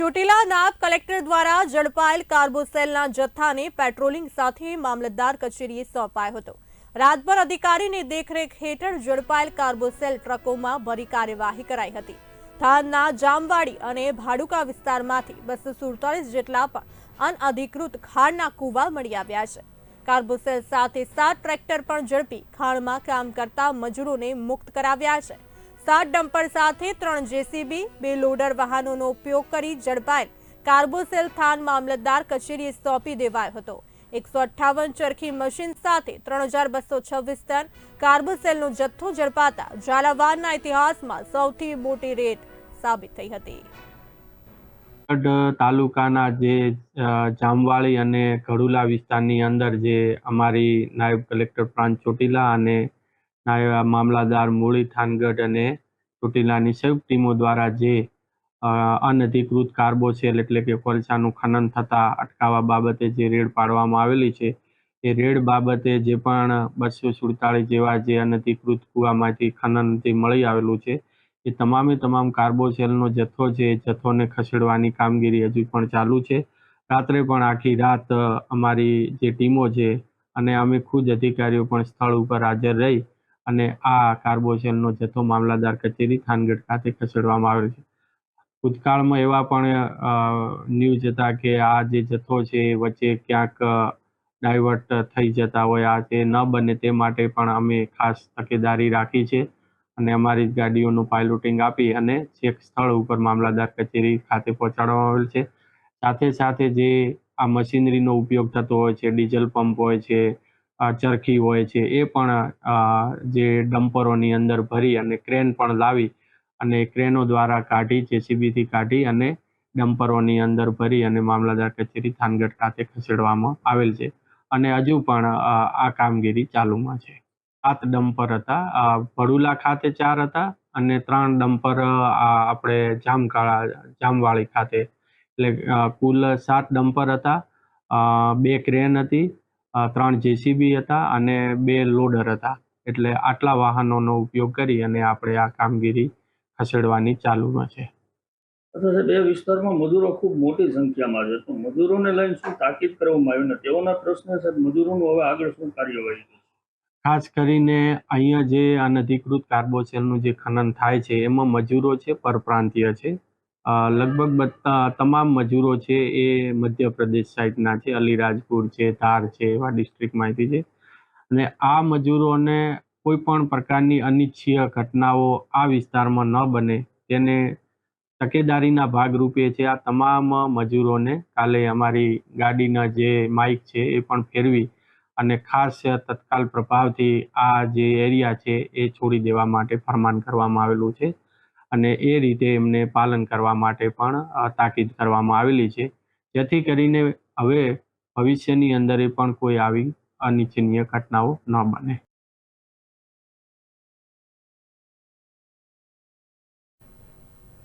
ચોટીલા નાયબ કલેક્ટર દ્વારા ઝડપાયેલ કાર્બોસેલના જથ્થાને પેટ્રોલિંગ સાથે મામલતદાર કચેરીએ સોંપાયો હતો. રાતભર અધિકારીની દેખરેખ હેઠળ ઝડપાયેલ કાર્બોસેલ ટ્રકોમાં ભરી કાર્યવાહી કરાઈ હતી. થાનના જામવાડી અને ભાડુકા વિસ્તારમાંથી બસો સુડતાલીસ જેટલા પણ અનઅધિકૃત ખાણના કૂવા મળી આવ્યા છે. કાર્બોસેલ સાથે સાત ટ્રેક્ટર પણ ઝડપી ખાણમાં કામ કરતા મજૂરોને મુક્ત કરાવ્યા છે. સાત ડમ્પર સાથે ત્રણ જેસીબી, બે લોડર વાહનોનો ઉપયોગ કરી ઝડપાયેલ કાર્બોસેલ થાન મામલતદાર કચેરીએ સોંપી દેવાયો હતો. એકસો અઠ્ઠાવન ચરખી મશીન સાથે ત્રણ હજાર બસો છવ્વીસ ટન કાર્બોસેલનો જથ્થો ઝડપાતા ઝાલાવાડના ઇતિહાસમાં સૌથી મોટી રેટ સાબિત થઈ હતી. તાલુકાના જે જામવાળી અને ઘડુલા વિસ્તારની અંદર જે અમારી નાયબ કલેક્ટર પ્રાંત ચોટીલા અને નાયબ મામલાદાર મૂળી થાનગઢ અને ચોટીલાની સંયુક્ત ટીમો દ્વારા જે અનધિકૃત કાર્બોસેલ એટલે કે કોલસાનું ખનન થતા અટકાવવા બાબતે જે રેડ પાડવામાં આવેલી છે, એ રેડ બાબતે જે પણ બસો સુડતાળીસ જેવા જે અનધિકૃત કૂવામાંથી ખનન જે મળી આવેલું છે, એ તમામે તમામ કાર્બોસેલનો જથ્થો છે, એ જથ્થોને ખસેડવાની કામગીરી હજુ પણ ચાલુ છે. રાત્રે પણ આખી રાત, અમારી જે ટીમો છે, અને અમે ખુદ અધિકારીઓ પણ સ્થળ ઉપર હાજર રહી અને આ કાર્બોસેલનો જથ્થો મામલાદાર કચેરી થાનગઢ ખાતે ખસેડવામાં આવ્યો છે. ભૂતકાળમાં એવા પણ ન્યૂઝ હતા કે આ જે જથ્થો છે એ વચ્ચે ક્યાંક ડાયવર્ટ થઈ જતા હોય, આ તે ન બને તે માટે પણ અમે ખાસ તકેદારી રાખી છે અને અમારી જ ગાડીઓનું પાયલોટિંગ આપી અને ચેક સ્થળ ઉપર મામલાદાર કચેરી ખાતે પહોંચાડવામાં આવેલ છે. સાથે સાથે જે આ મશીનરીનો ઉપયોગ થતો હોય છે, ડીઝલ પંપ હોય છે ચરખી હોય છે, એ પણ જે ડમ્પરોની અંદર ભરી અને ક્રેન પણ લાવી અને ક્રેનો દ્વારા કાઢી, જેસીબીથી કાઢી અને ડમ્પરોની અંદર ભરી અને મામલાદાર કચેરી થાનગઢ ખાતે ખસેડવામાં આવેલ છે. અને હજુ પણ, આ કામગીરી ચાલુમાં છે. સાત ડમ્પર હતા ભડુલા ખાતે ચાર હતા અને ત્રણ ડમ્પર આપણે જામકાળા, જામવાળી ખાતે. એટલે કુલ સાત ડમ્પર હતા. બે ક્રેન હતી ત્રણ જેસીબી હતા અને બે લોડર હતા. એટલે આટલા વાહનોનો ઉપયોગ કરી અને આપણે આ કામગીરી ખસેડવાની ચાલુમાં છે. બે એ વિસ્તારમાં મજૂરો ખૂબ મોટી સંખ્યામાં છે. તો મજૂરોને લઈને શું તાકીદ કરવામાં આવી? ને તેઓના પ્રશ્ન છે મજૂરોનું હવે આગળ શું કાર્યવાહી ખાસ કરીને અહીંયા જે અનધિકૃત કાર્બોસેલનું જે ખનન થાય છે એમાં મજૂરો છે પરપ્રાંતીય છે. લગભગ તમામ મજૂરો છે એ મધ્યપ્રદેશ સાઈડના છે, અલીરાજપુર છે, ધાર છે, એવા ડિસ્ટ્રિક્ટમાંથી છે. અને આ મજૂરોને કોઈ પણ પ્રકારની અનિચ્છીય ઘટનાઓ આ વિસ્તારમાં ન બને. તેને તકેદારીના ભાગરૂપે છે આ તમામ મજૂરોને કાલે અમારી ગાડીના જે માઇક છે એ પણ ફેરવી અને ખાસ તત્કાલ પ્રભાવથી આ જે એરિયા છે એ છોડી દેવા માટે ફરમાન કરવામાં આવેલું છે. અને એ રીતે એમને પાલન કરવા માટે પણ તાકીદ કરવામાં આવેલી છે. જેથી કરીને હવે ભવિષ્યની અંદર પણ કોઈ આવી અનિચ્છનીય ઘટનાઓ ન બને.